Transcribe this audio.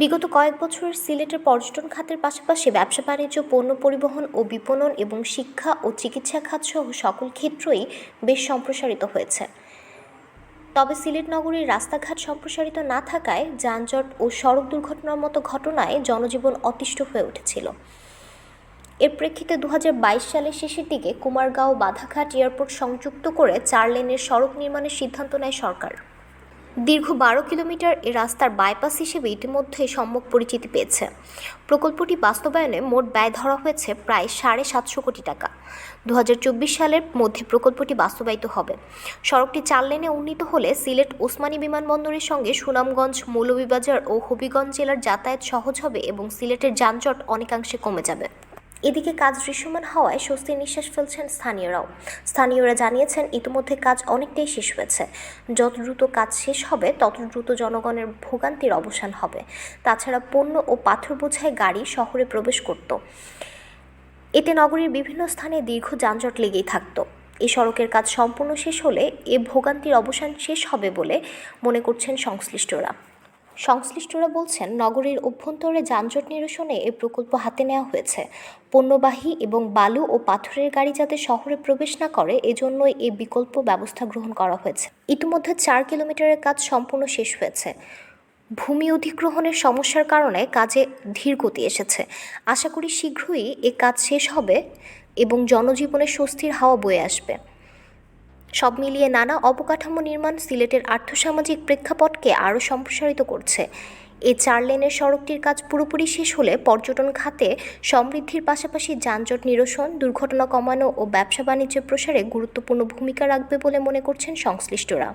বিগত কয়েক বছর সিলেটের পর্যটন খাতের পাশাপাশি ব্যবসা বাণিজ্য, পণ্য পরিবহন ও বিপণন এবং শিক্ষা ও চিকিৎসা খাত সহ সকল ক্ষেত্রই বেশ সম্প্রসারিত হয়েছে। তবে সিলেট নগরীর রাস্তাঘাট সম্প্রসারিত না থাকায় যানজট ও সড়ক দুর্ঘটনার মতো ঘটনায় জনজীবন অতিষ্ঠ হয়ে উঠেছিল। এর প্রেক্ষিতে দু হাজার বাইশ সালের শেষের দিকে কুমারগাঁও বাধাঘাট এয়ারপোর্ট সংযুক্ত করে চার লেনের সড়ক নির্মাণের সিদ্ধান্ত নেয় সরকার। দীর্ঘ বারো কিলোমিটার এ রাস্তার বাইপাস হিসেবে ইতিমধ্যে সম্যক পরিচিতি পেয়েছে। প্রকল্পটি বাস্তবায়নে মোট ব্যয় ধরা হয়েছে প্রায় সাড়ে সাতশো কোটি টাকা। দু হাজার চব্বিশ সালের মধ্যে প্রকল্পটি বাস্তবায়িত হবে। সড়কটি চার লেনে উন্নীত হলে সিলেট ওসমানী বিমানবন্দরের সঙ্গে সুনামগঞ্জ, মৌলভীবাজার ও হবিগঞ্জ জেলার যাতায়াত সহজ হবে এবং সিলেটের যানজট অনেকাংশে কমে যাবে। এদিকে কাজ দৃশ্যমান হওয়ায় স্বস্তির নিঃশ্বাস ফেলছেন স্থানীয়রাও। স্থানীয়রা জানিয়েছেন, ইতিমধ্যে কাজ অনেকটাই শেষ হয়েছে। যত দ্রুত কাজ শেষ হবে, তত দ্রুত জনগণের ভোগান্তির অবসান হবে। তাছাড়া পণ্য ও পাথর বোঝায় গাড়ি শহরে প্রবেশ করত। এতে নগরীর বিভিন্ন স্থানে দীর্ঘ যানজট লেগেই থাকতো। এই সড়কের কাজ সম্পূর্ণ শেষ হলে এ ভোগান্তির অবসান শেষ হবে বলে মনে করছেন সংশ্লিষ্টরা। সংশ্লিষ্টরা বলছেন, নগরীর অভ্যন্তরে যানজট নিরসনে এ প্রকল্প হাতে নেওয়া হয়েছে। পণ্যবাহী এবং বালু ও পাথরের গাড়ি যাতে শহরে প্রবেশ না করে, এজন্যই এই বিকল্প ব্যবস্থা গ্রহণ করা হয়েছে। ইতিমধ্যে চার কিলোমিটারের কাজ সম্পূর্ণ শেষ হয়েছে। ভূমি অধিগ্রহণের সমস্যার কারণে কাজে ধীর গতি এসেছে। আশা করি শীঘ্রই এ কাজ শেষ হবে এবং জনজীবনে স্বস্তির হাওয়া বয়ে আসবে। সব মিলিয়ে নানা অবকাঠামো নির্মাণ সিলেটের আর্থসামাজিক প্রেক্ষাপটকে আরও সম্প্রসারিত করছে। এ চার লেনের সড়কটির কাজ পুরোপুরি শেষ হলে পর্যটন খাতে সমৃদ্ধির পাশাপাশি যানজট নিরসন, দুর্ঘটনা কমানো ও ব্যবসা বাণিজ্য প্রসারে গুরুত্বপূর্ণ ভূমিকা রাখবে বলে মনে করছেন সংশ্লিষ্টরা।